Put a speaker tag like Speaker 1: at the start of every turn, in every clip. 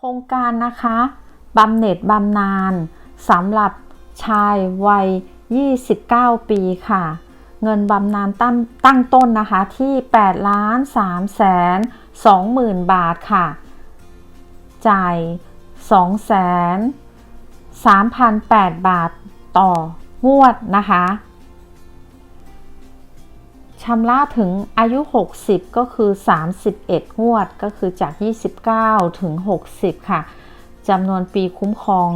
Speaker 1: โครงการนะคะบำเหน็จบำนาญสำหรับชายวัย 29 ปีค่ะ เงินบำนาญตั้งตั้งต้นนะคะที่8ล้าน3แสน2หมื่นบาทค่ะ จ่าย2แสน3,008 บาทต่องวดนะคะ ชำระถึงอายุ 60 ก็คือ 31 งวดก็คือจาก 29 ถึง 60 ค่ะจำนวนปีคุ้มครอง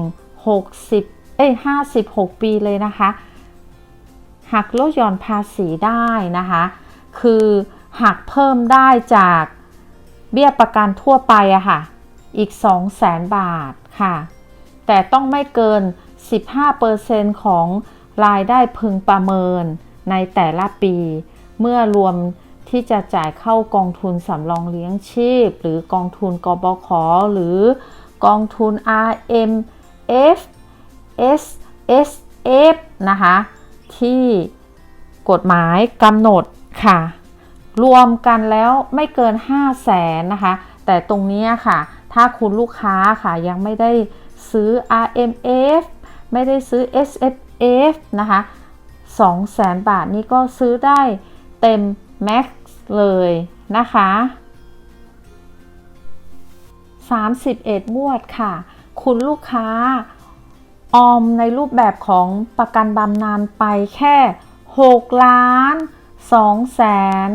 Speaker 1: 60 เอ้ย 56 ปีเลยนะคะ หักลดหย่อนภาษีได้นะคะ คือหักเพิ่มได้จากเบี้ยประกันทั่วไปอะค่ะ อีก 200,000 บาทค่ะ แต่ต้องไม่เกิน 15%ของรายได้พึงประเมินในแต่ละปี เมื่อรวมที่จะจ่ายเข้ากองทุนสำรองเลี้ยงชีพ หรือกองทุนกบขหรือกองทุน RMF SSF นะคะ ที่กฎหมายกำหนดค่ะ รวมกันแล้วไม่เกิน 5 0 0แสนนะคะ แต่ตรงนี้ค่ะ ถ้าคุณลูกค้าค่ะยังไม่ได้ซื้อ RMF ไม่ได้ซื้อ SFF นะคะ200,000บาทนี้ก็ซื้อได้ เต็มแม็กซ์เลยนะคะ 31 งวดค่ะ คุณลูกค้า ออมในรูปแบบของประกันบำนาญไปแค่ 6 ล้าน2แสน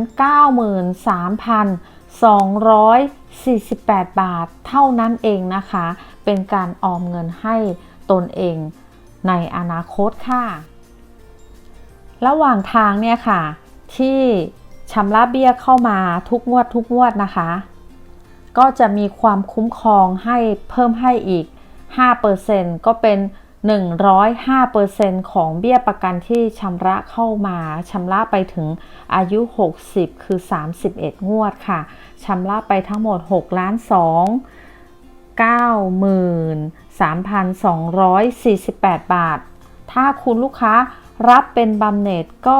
Speaker 1: 93,248 บาทเท่านั้นเองนะคะ เป็นการออมเงินให้ตนเองในอนาคตค่ะ ระหว่างทางเนี่ยค่ะ ที่ชำระเบี้ยเข้ามาทุกงวดทุกงวดนะคะ ก็จะมีความคุ้มครองให้เพิ่มให้อีก 5%ก็เป็น 105%ของเบี้ยประกันที่ชำระเข้ามาชำระไปถึงอายุ 60 คือ 31 งวดค่ะชำระไปทั้งหมด6ล้าน2 93,248 บาท ถ้าคุณลูกค้ารับเป็นบำเหน็จก็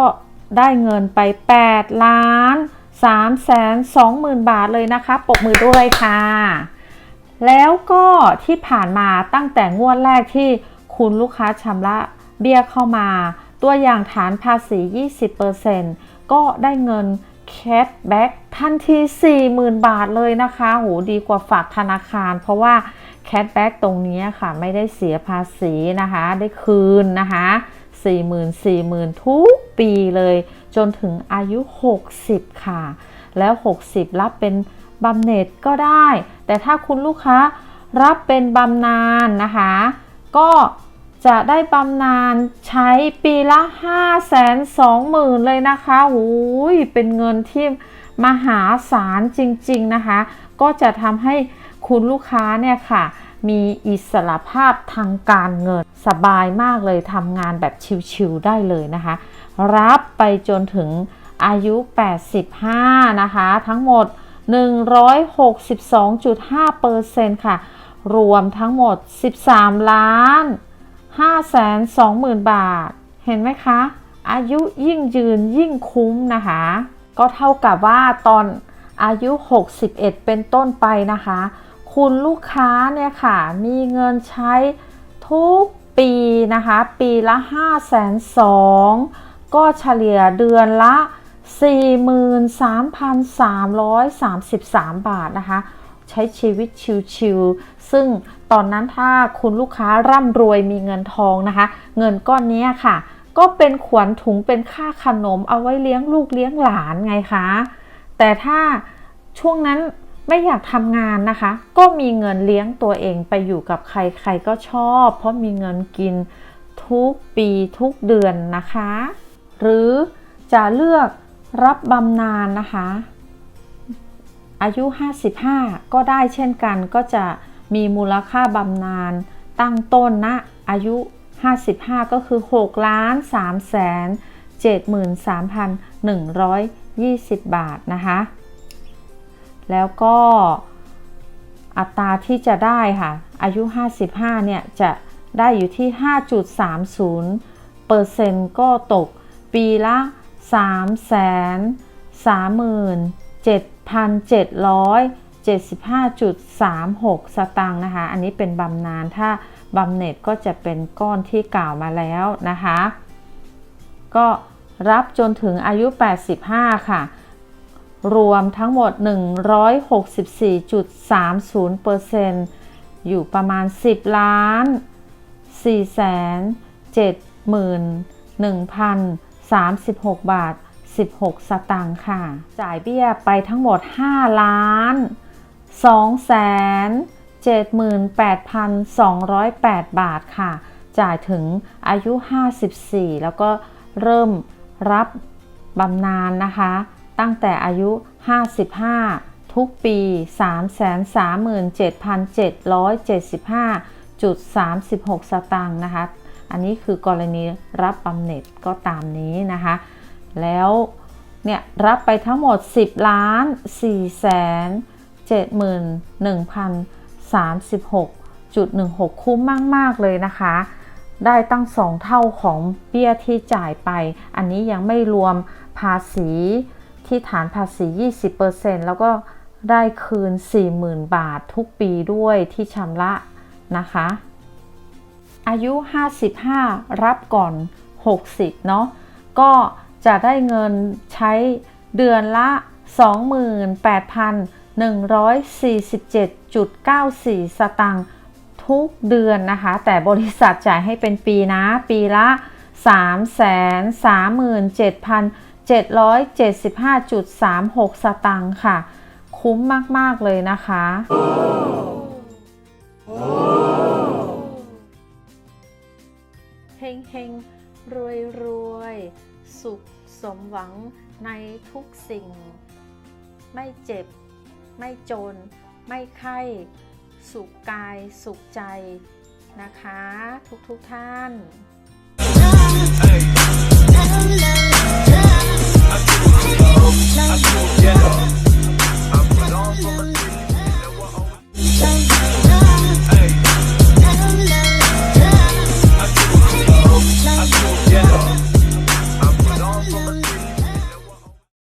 Speaker 1: ได้เงินไป 8 ล้าน3แสน2หมื่นบาทเลยนะคะ ปกมือด้วยค่ะ แล้วก็ที่ผ่านมาตั้งแต่งวดแรกที่คุณลูกค้าชำระเบี้ยเข้ามา ตัวอย่างฐานภาษี 20%ก็ได้เงินแคชแบ็กทันที 40,000 บาทเลยนะคะโหดีกว่าฝากธนาคาร เพราะว่าแคชแบ็กตรงนี้ค่ะ ไม่ได้เสียภาษีนะคะ ได้คืนนะคะ 40,000 40,000 ทุก ปีเลย จนถึงอายุ 60 ค่ะ แล้ว 60 รับเป็นบำเหน็จก็ได้ แต่ถ้าคุณลูกค้ารับเป็นบำนาญนะคะ ก็จะได้บำนาญใช้ปีละ 5 2 0 0 0 0 เลยนะคะโอ้ยเป็นเงินที่มหาศาลจริง ๆ นะคะ ก็จะทำให้คุณลูกค้าเนี่ยค่ะ มีอิสระภาพทางการเงินสบายมากเลยทำงานแบบชิวๆได้เลยนะคะ รับไปจนถึงอายุ 85 นะคะ ทั้งหมด 162.5%ค่ะ รวมทั้งหมด 13 ล้าน520,000 บาท เห็นไหมคะ อายุยิ่งยืนยิ่งคุ้มนะคะ ก็เท่ากับว่าตอนอายุ 61 เป็นต้นไปนะคะ คุณลูกค้าเนี่ยค่ะ มีเงินใช้ทุกปีนะคะ ปีละ 5 2 0 0 0 ก็เฉลี่ยเดือนละ 43,333 บาทนะคะ ใช้ชีวิตชิวๆซึ่งตอนนั้นถ้าคุณลูกค้าร่ำรวยมีเงินทองนะคะ เงินก้อนนี้ค่ะ ก็เป็นขวัญถุงเป็นค่าขนมเอาไว้เลี้ยงลูกเลี้ยงหลานไงคะ แต่ถ้าช่วงนั้นไม่อยากทำงานนะคะ ก็มีเงินเลี้ยงตัวเองไปอยู่กับใครใครก็ชอบ เพราะมีเงินกินทุกปีทุกเดือนนะคะ หรือจะเลือกรับบำนาญนะคะ อายุ 55 ก็ได้เช่นกันก็จะมีมูลค่าบำนาญตั้งต้นณนะอายุ 55 ก็คือ6ล้าน3แสน73,120 บาทนะคะ แล้วก็อัตราที่จะได้ค่ะ อายุ 55 เนี่ย จะได้อยู่ที่ 5.30เปอร์เซนต์ก็ตก ปีละ 3 3 7 7 75.36 สตางค์นะคะ อันนี้เป็นบำนาญถ้าบำเหน็จก็จะเป็นก้อนที่กล่าวมาแล้วนะคะ ก็รับจนถึงอายุ 85 ค่ะ รวมทั้งหมด 164.30%อยู่ประมาณ 10 ล้าน4แสน7ห 36 บาท 16 สตางค์ค่ะ จ่ายเบี้ยไปทั้งหมด 5 ล้าน2แสน78,208 บาทค่ะ จ่ายถึงอายุ 54 แล้วก็เริ่มรับบำนาญนนะคะ ตั้งแต่อายุ 55 ทุกปี 337,775.36 สตางค์นะคะ อันนี้คือกรณีรับบำเหน็จก็ตามนี้นะคะ แล้วเนี่ยรับไปทั้งหมด 10ล้าน4แสน71,036.16 คุ้มมาก ๆ เลยนะคะ ได้ตั้ง2เท่าของเบี้ยที่จ่ายไป อันนี้ยังไม่รวมภาษีที่ฐานภาษี 20%แล้วก็ได้คืน 40,000 บาททุกปีด้วยที่ชำระนะคะ อายุ 55 รับก่อน 60 เนาะ ก็จะได้เงินใช้เดือนละ 28,147.94 สตางค์ทุกเดือนนะคะ แต่บริษัทจ่ายให้เป็นปีนะ ปีละ 337,775.36 สตางค์ค่ะ คุ้มมาก ๆ เลยนะคะเฮ งเฮงรวยรวยสุขสมหวังในทุกสิ่ง ไม่เจ็บ ไม่จน ไม่ไข้ สุขกายสุขใจนะคะ ทุกทุกท่าน Yeah.